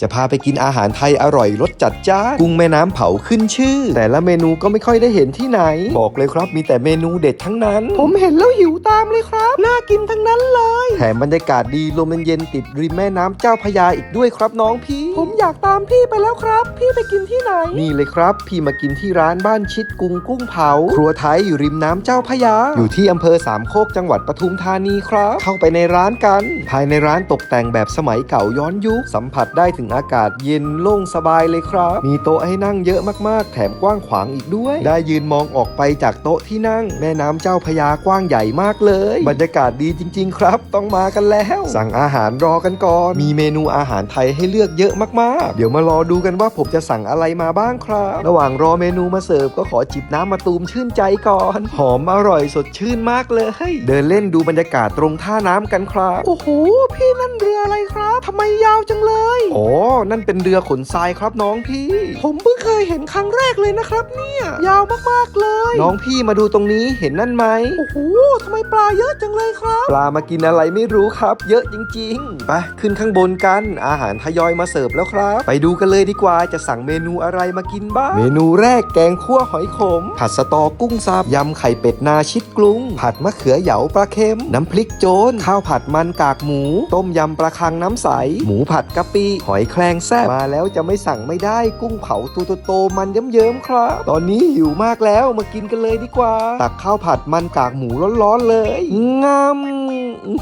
จะพาไปกินอาหารไทยอร่อยรสจัดจ้านกุ้งแม่น้ำเผาขึ้นชื่อ แต่ละเมนูก็ไม่ค่อยได้เห็นที่ไหน บอกเลยครับมีแต่เมนูเด็ดทั้งนั้น ผมเห็นแล้วหิวตามเลยครับ น่ากินทั้งนั้นเลย แถมบรรยากาศดีลมเย็นๆติดริมแม่น้ำเจ้าพระยาอีกด้วยครับน้องพี่ ผมอยากตามพี่ไปแล้วครับ พี่ไปกินที่ไหน นี่เลยครับ พี่มากินที่ร้านบ้านชิดกุ้งกุ้งเผา ครัวไทยอยู่ริมน้ำเจ้าพระยา อยู่ที่อำเภอสามโคกจังหวัดปทุมธานีครับ เข้าไปในร้านกัน ภายในร้านตกแต่งแบบสมัยเก่าย้อนยุคสัมผัสได้ถึงอากาศเย็นโล่งสบายเลยครับ มีโต๊ะให้นั่งเยอะมากๆ แถมกว้างขวางอีกด้วย ได้ยืนมองออกไปจากโต๊ะที่นั่ง แม่น้ำเจ้าพระยากว้างใหญ่มากเลย บรรยากาศดีจริง ๆ ครับ ต้องมากันแล้ว สั่งอาหารรอกันก่อน มีเมนูอาหารไทยให้เลือกเยอะมากๆ เดี๋ยวมารอดูกันว่าผมจะสั่งอะไรมาบ้างครับ ระหว่างรอเมนูมาเสิร์ฟก็ขอจิบน้ำมาตูมชื่นใจก่อน หอมอร่อยสดชื่นมากเลย เดินเล่นดูบรรยากาศตรงท่าน้ำกันครับ โอ้โห พี่นั่นเรืออะไรครับทำไมยาวจังเลย อ๋อนั่นเป็นเรือขนทรายครับน้องพี่ ผมเพิ่งเคยเห็นครั้งแรกเลยนะครับ เนี่ย ยาวมากๆเลย น้องพี่มาดูตรงนี้เห็นนั่นไหม โอ้โหทำไมปลาเยอะจังเลยครับ ปลามากินอะไรไม่รู้ครับ เยอะจริงๆ ไปขึ้นข้างบนกัน อาหารทยอยมาเสิร์ฟแล้วครับ ไปดูกันเลยดีกว่าจะสั่งเมนูอะไรมากินบ้าง เมนูแรกแกงคั่วหอยขม ผัดสตอกุ้งสับ ยำไข่เป็ดนาชิดกรุง ผัดมะเขือเหยาปลาเค็ม น้ำพริกโจน ข้าวผัดมันกากหมู ต้มยำปลาคังน้ำใส หมูผัดกะปิ หอยแคลงแซ่บมาแล้วจะไม่สั่งไม่ได้กุ้งเผาตัวโตๆมันเยิ้มๆครับ ตอนนี้หิวมากแล้วมากินกันเลยดีกว่า ตักข้าวผัดมันกากหมูร้อนๆเลยงาม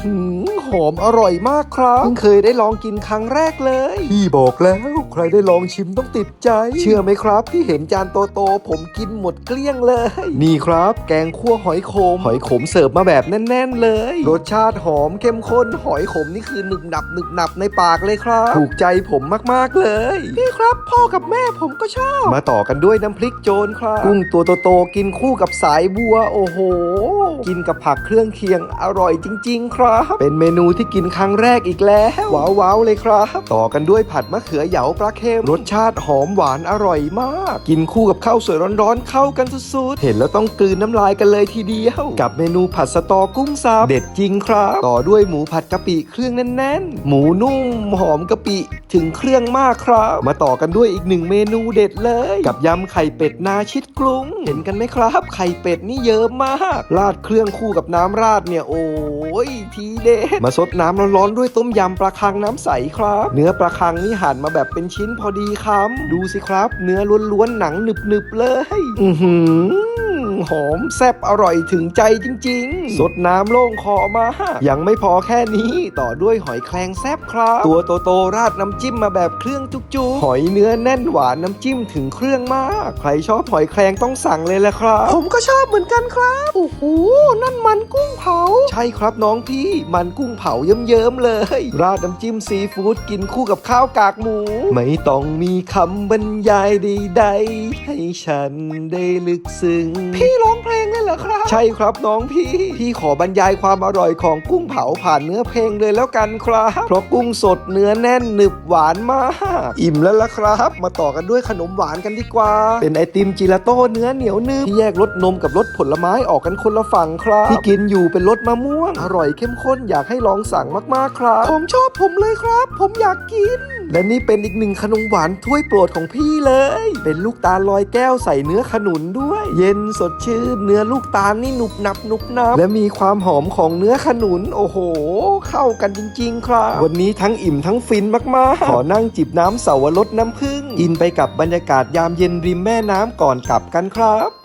หือหอมอร่อยมากครับเพิ่งเคยได้ลองกินครั้งแรกเลยพี่บอกแล้ว ใครได้ลองชิมต้องติดใจ เชื่อไหมครับ ที่เห็นจานโตๆผมกินหมดเกลี้ยงเลย นี่ครับ แกงคั่วหอยขม หอยขมเสิร์ฟมาแบบแน่น ๆ เลย รสชาติหอมเข้มข้น หอยขมนี่คือหนึบหนับหนึบหนับในปากเลยครับ ถูกใจผมมากๆเลย พี่ครับพ่อกับแม่ผมก็ชอบ มาต่อกันด้วยน้ำพริกโจนครับ กุ้งตัวโตๆกินคู่กับสายบัว โอ้โห กินกับผักเครื่องเคียงอร่อยจริง ๆ ครับ เป็นเมนูที่กินครั้งแรกอีกแล้วว้าวๆเลยครับ ต่อกันด้วยผัดมะเขือเหยาปลาเค็มรสชาติหอมหวานอร่อยมาก กินคู่กับข้าวสวยร้อนๆ เข้ากันสุดๆ เห็นแล้วต้องกลืนน้ำลายกันเลยทีเดียว กับเมนูผัดสตอกุ้งสับเด็ดจริงครับ ต่อด้วยหมูผัดกะปิเครื่องแน่นๆ หมูนุ่มหอมกะปิถึงเครื่องมากครับ มาต่อกันด้วยอีกหนึ่งเมนูเด็ดเลย กับยำไข่เป็ดนาชิดกรุง เห็นกันไหมครับ ไข่เป็ดนี่เยอะมาก ราดเครื่องคู่กับน้ำราดเนี่ยโอ้ยทีเด็ดมาซดน้ำร้อนๆด้วยต้มยำปลาคังน้ำใสครับ เนื้อปลาคังนี่หั่นมาแบบเป็นชิ้นพอดีคำดูสิครับ เนื้อล้วนๆหนังหนึบๆเลย อือหือ หอมแซ่บอร่อยถึงใจจริง ๆ สดน้ำโล่งคอมายังไม่พอแค่นี้ต่อด้วยหอยแครงแซ่บครับ ตัวโตๆราดน้ำจิ้มมาแบบเครื่องจุกๆ หอยเนื้อแน่นหวานน้ำจิ้มถึงเครื่องมาก ใครชอบหอยแครงต้องสั่งเลยแหละครับ ผมก็ชอบเหมือนกันครับโอ้โหนั่นมันกุ้งเผา ใช่ครับน้องพี่มันกุ้งเผาเยิ้มๆเลย ราดน้ำจิ้มซีฟู้ดกินคู่กับข้าวกากหมู ไม่ต้องมีคำบรรยายใดๆให้ฉันได้ลึกซึ้งพี่ร้องเพลงเลยเหรอครับ ใช่ครับน้องพี่ พี่ขอบรรยายความอร่อยของกุ้งเผาผ่านเนื้อเพลงเลยแล้วกันครับ เพราะกุ้งสดเนื้อแน่นหนึบหวานมาก อิ่มแล้วล่ะครับ มาต่อกันด้วยขนมหวานกันดีกว่า เป็นไอติมจิลาโต้เนื้อเหนียวนึบที่แยกรสนมกับรสผลไม้ออกกันคนละฝั่งครับที่กินอยู่เป็นรสมะม่วง อร่อยเข้มข้นอยากให้ลองสั่งมากๆครับ ผมชอบผมเลยครับ ผมอยากกิน และนี่เป็นอีกหนึ่งขนมหวานถ้วยโปรดของพี่เลย เป็นลูกตาลลอยแก้วใส่เนื้อขนุนด้วย เย็นสดชื่น เนื้อลูกตาลนี่หนุบหนับหนุบหนับ และมีความหอมของเนื้อขนุน โอ้โห เข้ากันจริง ๆ ครับ วันนี้ทั้งอิ่มทั้งฟินมากๆ ขอนั่งจิบน้ำเสาวรสน้ำผึ้งอินไปกับบรรยากาศยามเย็นริมแม่น้ำก่อนกลับกันครับ